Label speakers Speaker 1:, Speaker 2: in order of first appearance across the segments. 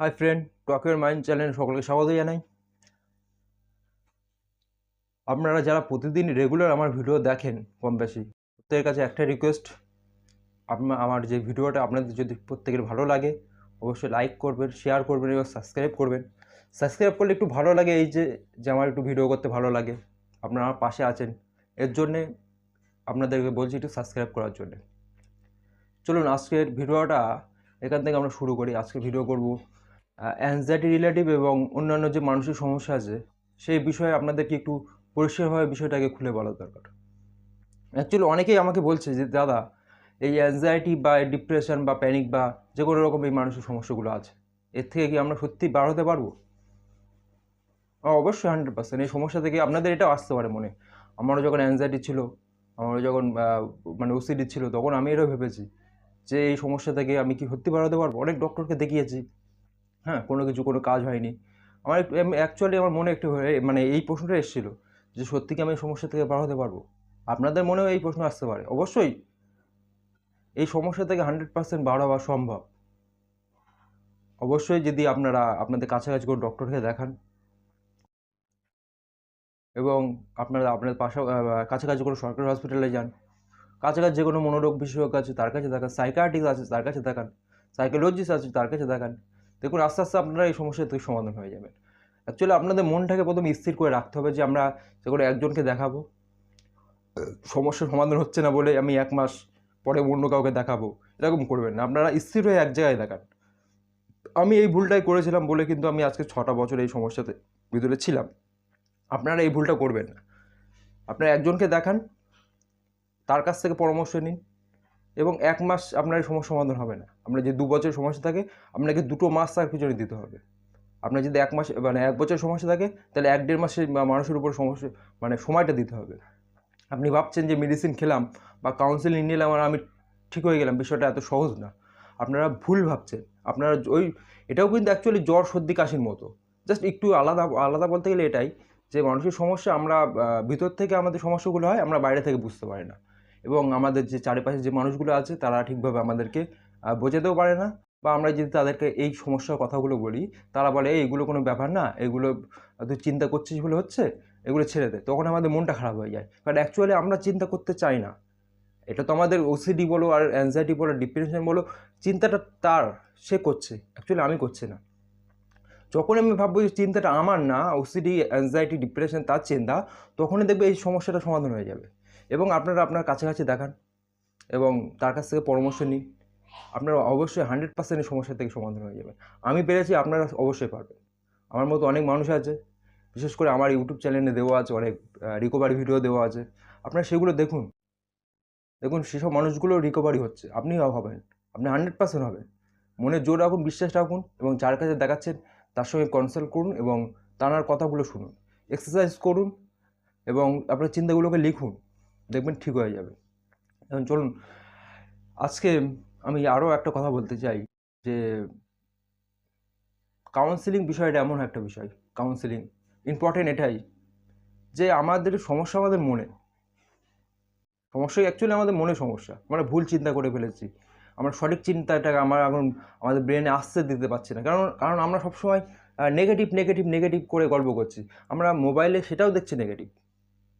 Speaker 1: High friend টকের mind channel সকলকে স্বাগত জানাই। আপনারা যারা প্রতিদিন রেগুলার আমার ভিডিও দেখেন কম বেশি, প্রত্যেকের কাছে একটা রিকোয়েস্ট আপনার আমার যে ভিডিওটা আপনাদের যদি প্রত্যেকের ভালো লাগে, অবশ্যই লাইক করবেন শেয়ার করবেন এবং সাবস্ক্রাইব করবেন। সাবস্ক্রাইব করলে একটু ভালো লাগে এই যে যে আমার একটু ভিডিও করতে ভালো লাগে। আপনারা আমার পাশে আছেন। এর জন্যে আপনাদেরকে বলছি একটু সাবস্ক্রাইব করার জন্যে। চলুন আজকের ভিডিওটা এখান থেকে আমরা শুরু করি। আজকে ভিডিও করব অ্যাংজাইটি রিলেটিভ এবং অন্যান্য যে মানসিক সমস্যা আছে, সেই বিষয়ে আপনাদেরকে একটু পরিষ্কারভাবে বিষয়টাকে খুলে বলা দরকার। অ্যাকচুয়ালি অনেকেই আমাকে বলছে যে, দাদা, এই অ্যাংজাইটি বা ডিপ্রেশন বা প্যানিক বা যে কোনো রকম এই মানসিক সমস্যাগুলো আছে, এর থেকে কি আমরা সত্যি বার হতে পারব? অবশ্যই হান্ড্রেড পার্সেন্ট এই সমস্যা থেকে আপনাদের এটাও আসতে পারে মনে। আমারও যখন অ্যাংজাইটি ছিল, আমারও যখন মানে ওসিডি ছিল, তখন আমি এটাও ভেবেছি যে, এই সমস্যা থেকে আমি কি সত্যি বার হতে পারব? অনেক ডক্টরকে দেখিয়েছি। হ্যাঁ কোনো কিছু, কোনো কাজ হয়নি। আমার একটু অ্যাকচুয়ালি আমার মনে একটু মানে এই প্রশ্নটা এসেছিল যে সত্যি কি আমি এই সমস্যা থেকে বার হতে পারব? আপনাদের মনেও এই প্রশ্ন আসতে পারে। অবশ্যই এই সমস্যা থেকে হান্ড্রেড পার্সেন্ট বার হওয়া সম্ভব। অবশ্যই যদি আপনারা আপনাদের কাছাকাছি কোনো ডক্টরকে দেখান এবং আপনারা আপনাদের পাশা কাছাকাছি কোনো সরকারি হসপিটালে যান, কাছাকাছি যে কোনো মনোরোগ বিশেষজ্ঞ আছে তার কাছে দেখান সাইকাটিস্ট আছে তার কাছে দেখান সাইকোলজিস্ট আছে তার কাছে দেখান দেখুন, আস্তে আস্তে আপনারা এই সমস্যা থেকে সমাধান হয়ে যাবেন। অ্যাকচুয়ালি আপনাদের মনটাকে প্রথমে স্থির করে রাখতে হবে যে আমরা যে করে একজনকে দেখাবো। সমস্যার সমাধান হচ্ছে না বলে আমি এক মাস পরে অন্য কাউকে দেখাবো, এরকম করবেন না। আপনারা স্থির হয়ে এক জায়গায় দেখান। আমি এই ভুলটাই করেছিলাম বলে কিন্তু আমি আজকে ছটা বছর এই সমস্যাতে ভিতরে ছিলাম। আপনারা এই ভুলটা করবেন না। আপনারা একজনকে দেখান, তার কাছ থেকে পরামর্শ নিন। এবং এক মাস আপনার সমস্যা সমাধান হবে না। আপনার যে দু বছর সমস্যা থাকে, আপনাকে দুটো মাস তার পিছনে দিতে হবে। আপনার যদি এক মাস মানে এক বছর সমস্যা থাকে, তাহলে এক দেড় মাসে মানুষের উপর সমস্যা মানে সময়টা দিতে হবে। আপনি ভাবছেন যে মেডিসিন খেলাম বা কাউন্সিলিং নিলাম আর আমি ঠিক হয়ে গেলাম, বিষয়টা এত সহজ না। আপনারা ভুল ভাবছেন। আপনারা ওই এটাও কিন্তু অ্যাকচুয়ালি জ্বর, সর্দি, কাশির মতো। জাস্ট একটু আলাদা আলাদা বলতে গেলে এটাই যে মানুষের সমস্যা আমরা ভিতর থেকে আমাদের সমস্যাগুলো হয়, আমরা বাইরে থেকে বুঝতে পারি না। এবং আমাদের যে চারিপাশে যে মানুষগুলো আছে তারা ঠিকভাবে আমাদেরকে বোঝাতেও পারে না বা আমরা যদি তাদেরকে এই সমস্যার কথাগুলো বলি তারা বলে "এই, এগুলো কোনো ব্যাপার না এগুলো তুই চিন্তা করছিস বলে হচ্ছে এগুলো ছেড়ে দে। তখন আমাদের মনটা খারাপ হয়ে যায়। কারণ অ্যাকচুয়ালি আমরা চিন্তা করতে চাই না। এটা তো আমাদের ওসিডি বলো আর অ্যাংজাইটি বলো ডিপ্রেশন বলো চিন্তাটা তার সে করছে। অ্যাকচুয়ালি আমি করছি না। যখন আমি ভাববো যে চিন্তাটা আমার না ওসিডি অ্যাংজাইটি ডিপ্রেশন তার চিন্তা তখনই দেখবে এই সমস্যাটা সমাধান হয়ে যাবে। এবং আপনারা আপনার কাছাকাছি দেখান এবং তার কাছ থেকে পরামর্শ নিন। আপনারা অবশ্যই হান্ড্রেড পার্সেন্ট সমস্যা থেকে সমাধান হয়ে যাবে আমি পেরেছি আপনারা অবশ্যই পারবেন। আমার মতো অনেক মানুষ আছে, বিশেষ করে আমার ইউটিউব চ্যানেলে দেওয়া আছে, অনেক রিকভারি ভিডিও দেওয়া আছে। আপনারা সেগুলো দেখুন। দেখুন সেসব মানুষগুলো রিকভারি হচ্ছে। আপনিও হবেন। আপনি হান্ড্রেড পার্সেন্ট হবেন। মনে জোর রাখুন, বিশ্বাস রাখুন এবং যার কাছে দেখাচ্ছেন তার সঙ্গে কনসাল্ট করুন এবং তার কথাগুলো শুনুন। এক্সারসাইজ করুন এবং আপনার চিন্তাগুলোকে লিখুন। দেখবেন ঠিক হয়ে যাবে। এখন চলুন, আজকে আমি আরও একটা কথা বলতে চাই যে কাউন্সিলিং বিষয়টা এমন একটা বিষয় কাউন্সিলিং ইম্পর্টেন্ট এটাই যে আমাদের সমস্যা আমাদের মনে। সমস্যা অ্যাকচুয়ালি আমাদের মনে সমস্যা। আমরা ভুল চিন্তা করে ফেলেছি। আমরা সঠিক চিন্তাটাকে আমরা এখন আমাদের ব্রেনে আসতে দিতে পারছি না। কারণ কারণ আমরা সবসময় নেগেটিভ নেগেটিভ নেগেটিভ করে গল্প করছি। আমরা মোবাইলে সেটাও দেখছি নেগেটিভ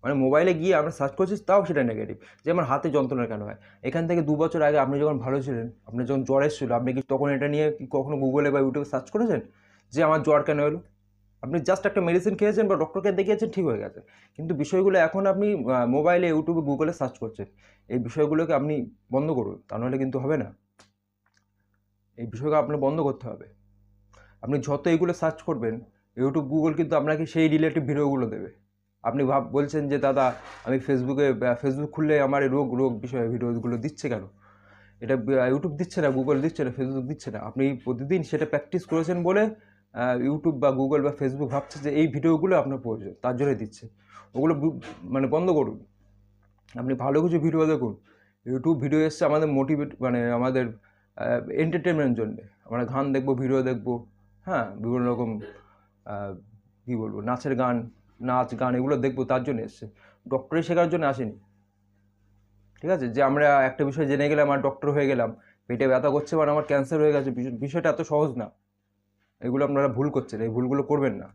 Speaker 1: মানে মোবাইলে গিয়ে আমরা সার্চ করছি তাও সেটা নেগেটিভ যে আমার হাতে যন্ত্রণা কেন হয়? এখান থেকে দু বছর আগে আপনি যখন ভালো ছিলেন আপনি যখন জ্বর এসেছিল, আপনি কি তখন এটা নিয়ে কখনো গুগলে বা ইউটিউবে সার্চ করেছেন? যে আমার জ্বর কেন এলো? আপনি জাস্ট একটা মেডিসিন খেয়েছেন বা ডক্টরকে দেখিয়েছেন, ঠিক হয়ে গেছে। কিন্তু বিষয়গুলো এখন আপনি মোবাইলে ইউটিউবে গুগলে সার্চ করছেন। এই বিষয়গুলোকে আপনি বন্ধ করুন, তা নাহলে কিন্তু হবে না। এই বিষয়কে আপনার বন্ধ করতে হবে। আপনি যত এইগুলো সার্চ করবেন ইউটিউব গুগল কিন্তু আপনাকে সেই রিলেটিভ ভিডিওগুলো দেবে। আপনি ভাব, বলছেন যে, দাদা, আমি ফেসবুকে ফেসবুক খুললে আমার রোগ রোগ বিষয়ে ভিডিওগুলো দিচ্ছে কেন? এটা ইউটিউব দিচ্ছে না গুগল দিচ্ছে না ফেসবুক দিচ্ছে না। আপনি প্রতিদিন সেটা প্র্যাকটিস করেছেন বলে ইউটিউব বা গুগল বা ফেসবুক ভাবছে যে, এই ভিডিওগুলো আপনার প্রয়োজন, তার জন্যই দিচ্ছে। ওগুলো মানে বন্ধ করুন। আপনি ভালো কিছু ভিডিও দেখুন। ইউটিউব ভিডিও এসছে আমাদের মোটিভেট মানে আমাদের এন্টারটেনমেন্টের জন্যে। আমরা গান দেখব ভিডিও দেখব হ্যাঁ? বিভিন্ন রকম কী বলব, নাচের গান নাচ, গান এগুলো দেখব, তার জন্য এসছে। ডক্টরি শেখার জন্য আসেনি। ঠিক আছে? যে আমরা একটা বিষয় জেনে গেলাম, আর ডক্টর হয়ে গেলাম, পেটে ব্যথা করছে মানে আমার ক্যান্সার হয়ে গেছে বিষয়টা এত সহজ না। এগুলো আপনারা ভুল করছেন, এই ভুলগুলো করবেন না।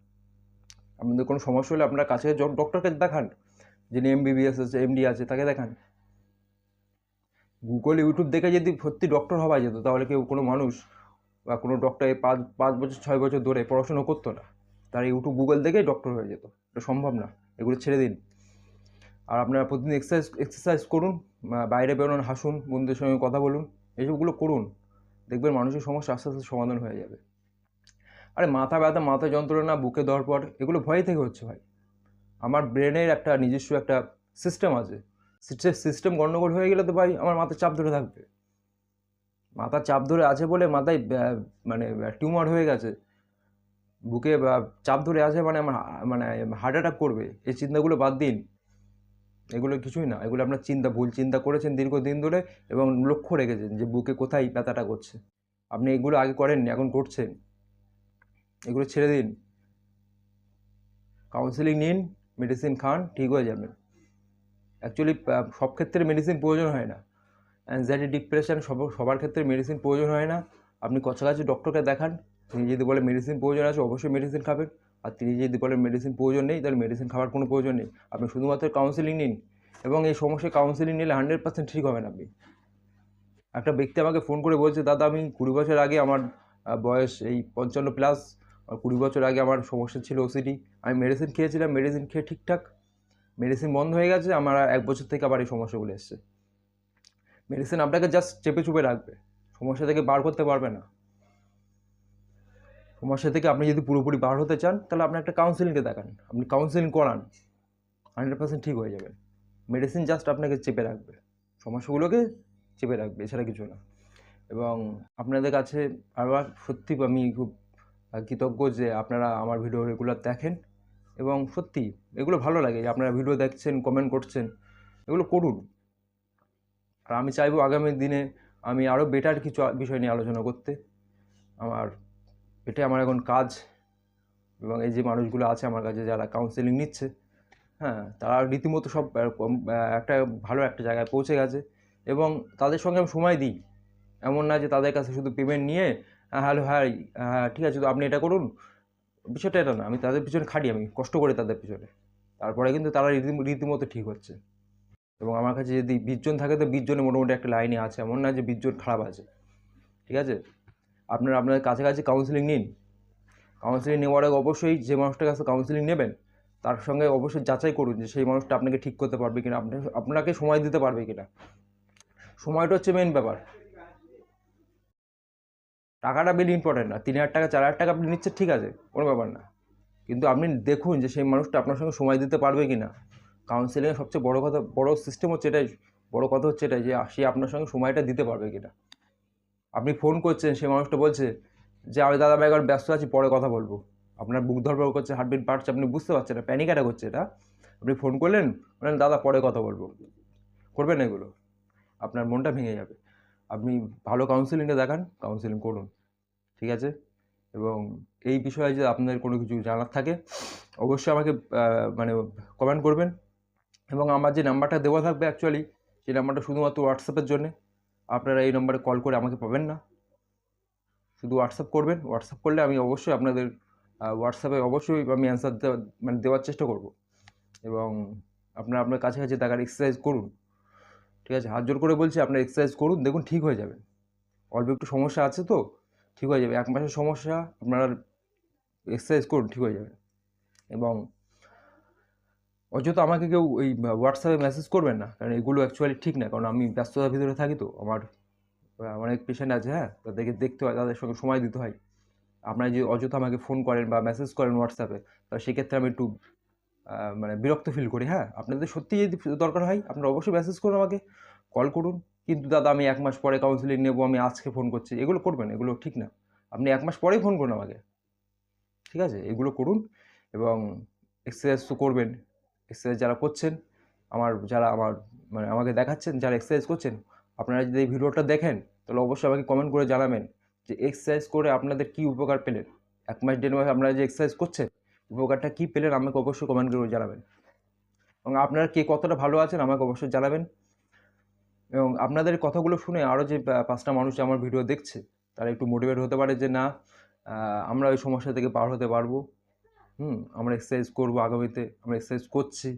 Speaker 1: আপনাদের কোনো সমস্যা হলে আপনারা কাছে ডক্টরকে দেখান। যিনি এমবিবিএস আছে এমডি আছে, তাকে দেখান। গুগল ইউটিউব দেখে যদি সত্যি ডক্টর হওয়া যেত, তাহলে কেউ কোনো মানুষ বা কোনো ডক্টর পাঁচ পাঁচ বছর, ছয় বছর ধরে পড়াশুনো করতো না। তার ইউটিউব গুগল দেখেই ডক্টর হয়ে যেত। এটা সম্ভব না, এগুলো ছেড়ে দিন। আর আপনারা প্রতিদিন এক্সারসাইজ এক্সারসাইজ করুন বাইরে বেরোন, হাসুন, বন্ধুদের সঙ্গে কথা বলুন এইসবগুলো করুন। দেখবেন মানুষের সমস্যা আস্তে আস্তে সমাধান হয়ে যাবে। আরে মাথা ব্যথা, মাথা যন্ত্রণা, বুকে দেওয়ার পর এগুলো ভয় থেকে হচ্ছে ভাই। আমার ব্রেনের একটা নিজস্ব একটা সিস্টেম আছে। সিস্টেম গণ্ডগোল হয়ে গেলে তো ভাই আমার মাথায় চাপ ধরে থাকবে। মাথা চাপ ধরে আছে বলে মাথায় মানে টিউমার হয়ে গেছে। বুকে চাপ ধরে আছে মানে আমার মানে হার্ট অ্যাটাক করবে। এই চিন্তাগুলো বাদ দিন। এগুলো কিছুই না। এগুলো আপনার চিন্তা, ভুল চিন্তা করেছেন দীর্ঘদিন ধরে এবং লক্ষ্য রেখেছেন যে বুকে কোথায় ব্যথাটা করছে। আপনি এগুলো আগে করেননি, এখন করছেন। এগুলো ছেড়ে দিন। কাউন্সিলিং নিন মেডিসিন খান, ঠিক হয়ে যাবেন অ্যাকচুয়ালি সব ক্ষেত্রে মেডিসিন প্রয়োজন হয় না। অ্যাংজাইটি ডিপ্রেশন সব, সবার ক্ষেত্রে মেডিসিন প্রয়োজন হয় না। আপনি কাছাকাছি ডক্টরকে দেখান। তিনি যদি বলে মেডিসিন প্রয়োজন আছে, অবশ্যই মেডিসিন খাবেন আর তিনি যদি বলেন মেডিসিন প্রয়োজন নেই, তাহলে মেডিসিন খাওয়ার কোনো প্রয়োজন নেই। আপনি শুধুমাত্র কাউন্সিলিং নিন। এবং এই সমস্যায় কাউন্সিলিং নিলে হান্ড্রেড পার্সেন্ট ঠিক হবেন আপনি। একটা ব্যক্তি আমাকে ফোন করে বলছে, দাদা, আমি কুড়ি বছর আগে আমার বয়স এই পঞ্চান্ন প্লাস কুড়ি বছর আগে আমার সমস্যা ছিল ওসিডি আমি মেডিসিন খেয়েছিলাম মেডিসিন খেয়ে ঠিকঠাক। মেডিসিন বন্ধ হয়ে গেছে, আমার এক বছর থেকে আবার এই সমস্যাগুলো এসছে। মেডিসিন আপনাকে জাস্ট চেপে চুপে রাখবে। সমস্যা থেকে বার করতে পারবে না। সমস্যা থেকে আপনি যদি পুরোপুরি বার হতে চান, তাহলে আপনি একটা কাউন্সিলিংকে দেখান। আপনি কাউন্সিলিং করান হান্ড্রেড পার্সেন্ট ঠিক হয়ে যাবেন মেডিসিন জাস্ট আপনাকে চেপে রাখবে। সমস্যাগুলোকে চেপে রাখবে, এছাড়া কিছু না। এবং আপনাদের কাছে আবার সত্যি আমি খুব কৃতজ্ঞ যে আপনারা আমার ভিডিও রেগুলার দেখেন। এবং সত্যি, এগুলো ভালো লাগে যে আপনারা ভিডিও দেখছেন কমেন্ট করছেন, এগুলো করুন। আর আমি চাইব আগামী দিনে আমি আরও বেটার কিছু বিষয় নিয়ে আলোচনা করতে। আমার এটাই আমার এখন কাজ। এবং এই যে মানুষগুলো আছে আমার কাছে, যারা কাউন্সেলিং নিচ্ছে হ্যাঁ তারা রীতিমতো সব একটা ভালো একটা জায়গায় পৌঁছে গেছে। এবং তাদের সঙ্গে আমি সময় দিই। এমন না যে তাদের কাছে শুধু পেমেন্ট নিয়ে হ্যালো হ্যাঁ হ্যাঁ ঠিক আছে, তো আপনি এটা করুন। বিষয়টা এটা না, আমি তাদের পিছনে খাটি আমি কষ্ট করে তাদের পিছনে। তারপরে কিন্তু তারা রীতি- রীতিমতো ঠিক হচ্ছে। এবং আমার কাছে যদি বিশজন থাকে, তো বিশজনে মোটামুটি একটা লাইনে আছে। এমন না যে বিশজন খারাপ আছে। ঠিক আছে? আপনারা আপনাদের কাছাকাছি কাউন্সিলিং নিন। কাউন্সিলিং নেওয়ার আগে অবশ্যই যে মানুষটার কাছে কাউন্সিলিং নেবেন, তার সঙ্গে অবশ্যই যাচাই করুন যে সেই মানুষটা আপনাকে ঠিক করতে পারবে কিনা আপনি আপনাকে সময় দিতে পারবে কিনা। সময়টা হচ্ছে মেন ব্যাপার। টাকাটা বেশি ইম্পর্টেন্ট না। তিন হাজার টাকা, চার হাজার টাকা আপনি নিচ্ছেন, ঠিক আছে, কোনো ব্যাপার না। কিন্তু আপনি দেখুন যে সেই মানুষটা আপনার সঙ্গে সময় দিতে পারবে কি না কাউন্সিলিংয়ের সবচেয়ে বড় কথা, বড় সিস্টেম হচ্ছে এটাই, বড় কথা হচ্ছে এটাই যে সে আপনার সঙ্গে সময়টা দিতে পারবে কি না আপনি ফোন করছেন, সেই মানুষটা বলছে যে, আমি দাদা ভাই এখন ব্যস্ত আছি, পরে কথা বলব। আপনার বুক ধরপড় করছে হার্টবিট বাড়ছে, আপনি বুঝতে পারছেন না প্যানিক অ্যাটাক হচ্ছে এটা। আপনি ফোন করলেন, বললেন, দাদা, পরে কথা বলব। করবেন এগুলো, আপনার মনটা ভেঙে যাবে। আপনি ভালো কাউন্সিলিংটা দেখান কাউন্সিলিং করুন, ঠিক আছে? এবং এই বিষয়ে যে আপনাদের কোনো কিছু জানার থাকে, অবশ্যই আমাকে মানে কমেন্ট করবেন। এবং আমার যে নাম্বারটা দেওয়া থাকবে অ্যাকচুয়ালি সেই নাম্বারটা শুধুমাত্র হোয়াটসঅ্যাপের জন্যে। আপনারা এই নম্বরে কল করে আমাকে পাবেন না। শুধু হোয়াটসঅ্যাপ করবেন। হোয়াটসঅ্যাপ করলে আমি অবশ্যই আপনাদের হোয়াটসঅ্যাপে অবশ্যই আমি অ্যান্সার দেওয়া মানে দেওয়ার চেষ্টা করব। এবং আপনারা আপনার কাছাকাছি টাকার এক্সারসাইজ করুন। ঠিক আছে? হাত জোর করে বলছি, আপনার এক্সারসাইজ করুন, দেখুন ঠিক হয়ে যাবেন অল্প একটু সমস্যা আছে তো, ঠিক হয়ে যাবে। এক মাসের সমস্যা, আপনারা এক্সারসাইজ করুন, ঠিক হয়ে যাবে। এবং অযথা আমাকে কেউ ওই হোয়াটসঅ্যাপে মেসেজ করবেন না। কারণ এগুলো অ্যাকচুয়ালি ঠিক না। কারণ আমি ব্যস্ততার ভিতরে থাকি তো। আমার অনেক পেশেন্ট আছে হ্যাঁ? তাদেরকে দেখতে হয়, তাদের সঙ্গে সময় দিতে হয়। আপনারা যদি অযথা আমাকে ফোন করেন বা মেসেজ করেন হোয়াটসঅ্যাপে তো সেক্ষেত্রে আমি একটু মানে বিরক্ত ফিল করি হ্যাঁ? আপনাদের সত্যি যদি দরকার হয়, আপনারা অবশ্যই মেসেজ করুন আমাকে কল করুন। কিন্তু দাদা, আমি এক মাস পরে কাউন্সিলিং নেব, আমি আজকে ফোন করছি। এগুলো করবেন, এগুলো ঠিক না। আপনি এক মাস পরেই ফোন করুন আমাকে। ঠিক আছে? এগুলো করুন এবং এক্সারসাইজ তো করবেন। এক্সারসাইজ যারা করছেন, আমার যারা আমার মানে আমাকে দেখাচ্ছেন, যারা এক্সারসাইজ করছেন, আপনারা যদি এই ভিডিওটা দেখেন, তাহলে অবশ্যই আমাকে কমেন্ট করে জানাবেন যে এক্সারসাইজ করে আপনাদের কী উপকার পেলেন? এক মাস, দেড় মাস আপনারা যে এক্সারসাইজ করছেন, উপকারটা কী পেলেন আমাকে অবশ্যই কমেন্ট করে জানাবেন। এবং আপনারা কে কতটা ভালো আছেন আমাকে অবশ্যই জানাবেন। এবং আপনাদের কথাগুলো শুনে আরও যে পাঁচটা মানুষ আমার ভিডিও দেখছে, তারা একটু মোটিভেট হতে পারে যে না আমরা ওই সমস্যা থেকে পার হতে পারব। হুম, আমরা এক্সারসাইজ করব আগামীতে, আমরা এক্সারসাইজ করছি,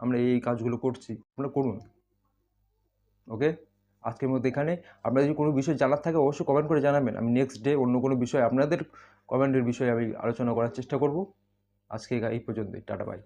Speaker 1: আমরা এই কাজগুলো করছি আপনারা করুন ওকে আজকের মধ্যে এখানে, আপনাদের যদি কোনো বিষয় জানার থাকে অবশ্যই কমেন্ট করে জানাবেন। আমি নেক্সট ডে অন্য কোনো বিষয়ে আপনাদের কমেন্টের বিষয়ে আমি আলোচনা করার চেষ্টা করব। আজকে এই পর্যন্তই, টাটা বাই